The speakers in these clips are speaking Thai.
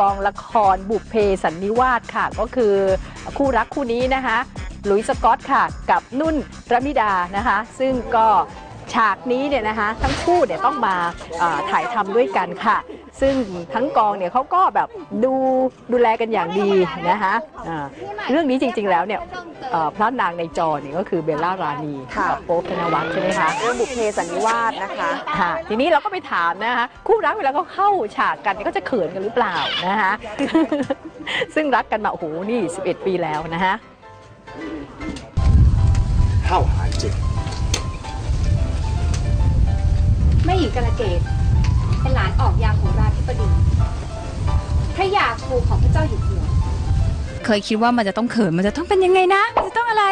กองละครบุพเพสันนิวาสค่ะ ก็คือคู่รักคู่นี้นะคะหลุยส์สกอตค่ะ กับนุ่นระมิดานะคะ ซึ่งก็ฉากนี้เนี่ยนะคะ ทั้งคู่เนี่ยต้องมาาถ่ายทำด้วยกันค่ะ ซึ่งทั้งกองเนี่ยเขาก็แบบดูดูแลกันอย่างดีนะคะอ่าเรื่องนี้จริงๆแล้วเนี่ยเอ่อพระนางในจอเนี่ยก็คือเบลล่ารานีค่ะกับโป๊ปธนวัฒน์ใช่ไหมคะ เรื่องบุพเพสันนิวาสนะคะ ค่ะทีนี้เราก็ไปถามนะคะคู่รักเวลาเขาเข้าฉากกันเนี่ยก็จะเขินกันหรือเปล่านะคะ ซึ่งรักกันมาโอ้โหนี่ 11 ปีแล้วนะคะเข้าหายจริงแม่หญิงกระเกต เป็นหลานออกยามของราธิบดีพระยาครูของพระเจ้าอยู่หัว เคยคิดว่ามันจะต้องเขินมันจะต้องเป็นยังไงนะ มันจะต้องอะไร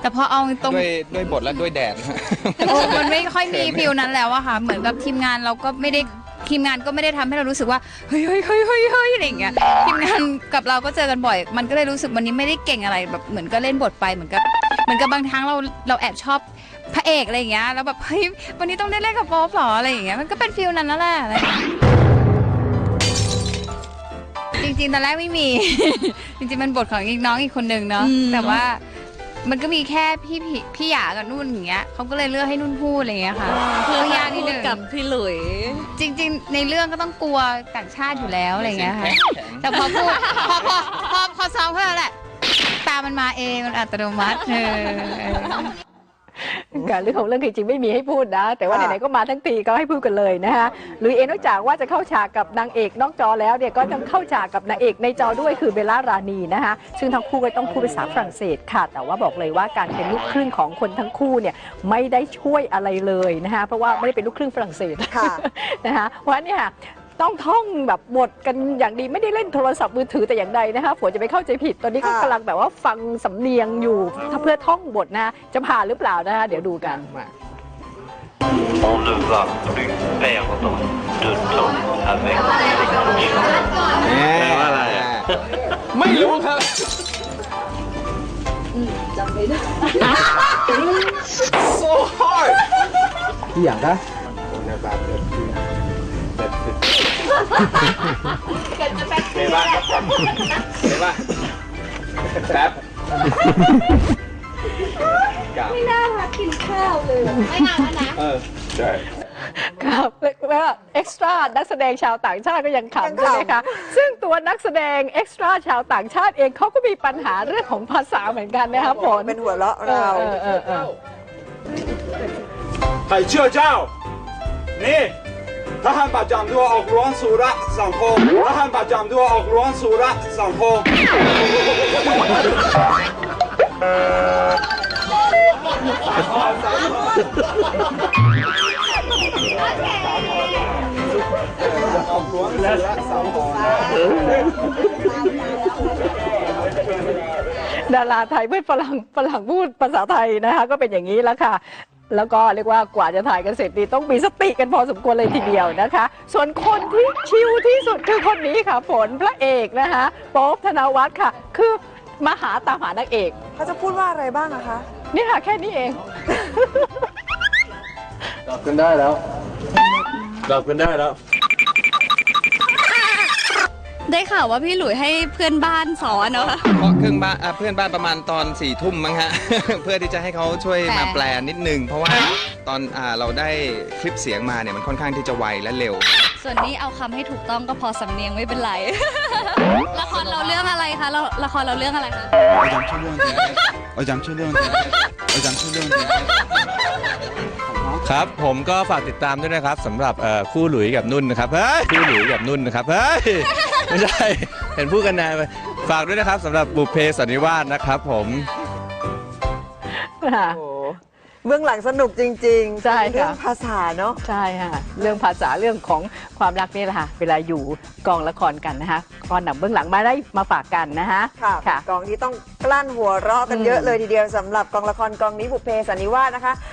แต่พอเอาตรงด้วยด้วยบทและด้วยแดดโอ้มันไม่ค่อยมีฟิลนั้นแล้วอะค่ะ เหมือนกับทีมงานเราก็ไม่ได้ทีมงานก็ไม่ได้ทำให้เรารู้สึกว่าเฮ้ยเฮ้ยเฮ้ยเฮ้ยเฮ้ยอะไรอย่างเงี้ยทีมงานกับเราก็เจอกันบ่อย มันก็เลยรู้สึกวันนี้ไม่ได้เก่งอะไรแบบเหมือนก็เล่นบทไปเหมือนกับเหมือนกับบางครั้งเราเราแอบชอบ พระเอกอะไรอย่างเงี้ยแล้วแบบเฮ้ยวันนี้ต้องได้เล่นกับโป๊ปเหรออะไรอย่างเงี้ยมันก็เป็นฟิลนั้นนั่นแหละอะไรอย่างเงี้ยจริงๆตอนแรกไม่มี จริงๆมันบทของอีกน้องอีกคนนึงเนาะแต่ว่ามันก็มีแค่พี่พี่พี่หยากับนุ่นอย่างเงี้ยเขาก็เลยเลือกให้นุ่นพูดอะไรอย่างเงี้ยค่ะเรื่องยากนิดนึง กับพี่หลุย จริง ๆ ในเรื่องก็ต้องกลัวต่างชาติอยู่แล้วอะไรอย่างเงี้ยค่ะแต่พอพูดพอพอพอพอซ้อมเท่านั้นแหละตามมันมาเองมันอัตโนมัติเออ การเรื่องของเรื่องคือจริงๆไม่มีให้พูดนะ แต่ว่าค่ะไหนๆก็มาทั้งทีก็ให้พูดกันเลยนะคะหลุยเองนอกจากว่าจะเข้าฉากกับนางเอกนอกจอแล้วเนี่ยก็ต้องเข้าฉากกับนางเอกในจอด้วยคือเบลล่ารานีนะคะซึ่งทั้งคู่ก็ต้องพูดภาษาฝรั่งเศสค่ะ แต่ว่าบอกเลยว่าการเป็นลูกครึ่งของคนทั้งคู่เนี่ยไม่ได้ช่วยอะไรเลยนะคะเพราะว่าไม่ได้เป็นลูกครึ่งฝรั่งเศสค่ะนะคะเพราะฉะนั้นเนี่ย ต้องท่องแบบบทกันอย่างดีไม่ได้เล่นโทรศัพท์มือถือแต่อย่างใดนะคะฝนจะไปเข้าใจผิดตอนนี้ก็ค่ะกำลังแบบว่าฟังสำเนียงอยู่ถ้าเพื่อท่องบทนะจะผ่านหรือเปล่านะคะเดี๋ยวดูกัน On ne va plus perdre de temps avec ces cochons. แปลว่าอะไรอะ ไม่รู้ครับ so hard ที่อย่า งก็เบบ้าเบบ้าแป๊บกลับไม่น่ารักกินข้าวเลยไม่นานแล้วนะ เออใช่ ครับแล้วเอ็กซ์ตร้านักแสดงชาวต่างชาติก็ยังยังขำขำ ใช่ไหมคะซึ่งตัวนักแสดงเอ็กซ์ตร้าชาวต่างชาติเองเขาก็มีปัญหาเรื่องของภาษาเหมือนกันนะคะฝนเป็นหัวเราะเอเราอเออเออเออให้เชื่อเจ้า นี่ ทหารประจำตัวออกร้อนสุระสังคมทหารประจำตัวออกร้อนสุระสังคมดาราไทยเพื่อนฝรั่งฝรั่งพูดภาษาไทยนะคะก็เป็นอย่างนี้แล้วค่ะ แล้วก็เรียกว่ากว่าจะถ่ายกันเสร็จนี่ต้องมีสติกันพอสมควรเลยทีเดียวนะคะ ส่วนคนที่ชิลที่สุดคือคนนี้ค่ะฝนพระเอกนะคะโป๊บธนวัฒน์ค่ะ คือมาหาตามหานางเอก เขาจะพูดว่าอะไรบ้างอะคะ นี่ค่ะแค่นี้เอง กลับกันได้แล้ว กลับกันได้แล้ว ได้ข่าวว่าพี่หลุยให้เพื่อนบ้านสอนเนาะ เพราะเครื่องบ้านเพื่อนบ้านประมาณตอนสี่ทุ่มมั้งฮะ เพื่อที่จะให้เขาช่วยมาแปลนิดนึง เพราะว่าตอนเราได้คลิปเสียงมาเนี่ยมันค่อนข้างที่จะไวและเร็ว ส่วนนี้เอาคำให้ถูกต้องก็พอสำเนียงไม่เป็นไร ละครเราเรื่องอะไรคะเราละครเราเรื่องอะไรคะอย่างช่วยเรื่องอย่างช่วยเรื่장초려운데 어장 초려운데เ장초려운데 ครับ ผมก็ฝากติดตามด้วยนะครับสำหรับคู่หลุยกับนุ่นนะครับเฮ้ยคู่หลุยกับนุ่นนะครับเฮ้ย ไม่ใช่เห็นพูดกันนานไปฝากด้วยนะครับสำหรับบุพเพสันนิวาสนะครับผม ค่ะ โอ้โหเบื้องหลังสนุกจริงๆใช่ค่ะ เรื่องภาษาเนาะ ใช่ค่ะเรื่องภาษาเรื่องของความรักนี่แหละค่ะ เวลาอยู่กองละครกันนะคะก็นำเบื้องหลังมาได้มาฝากกันนะคะค่ะค่ะ กองนี้ต้องกลั้นหัวเราะกันเยอะเลยทีเดียวสำหรับกองละครกองนี้บุพเพสันนิวาสนะคะ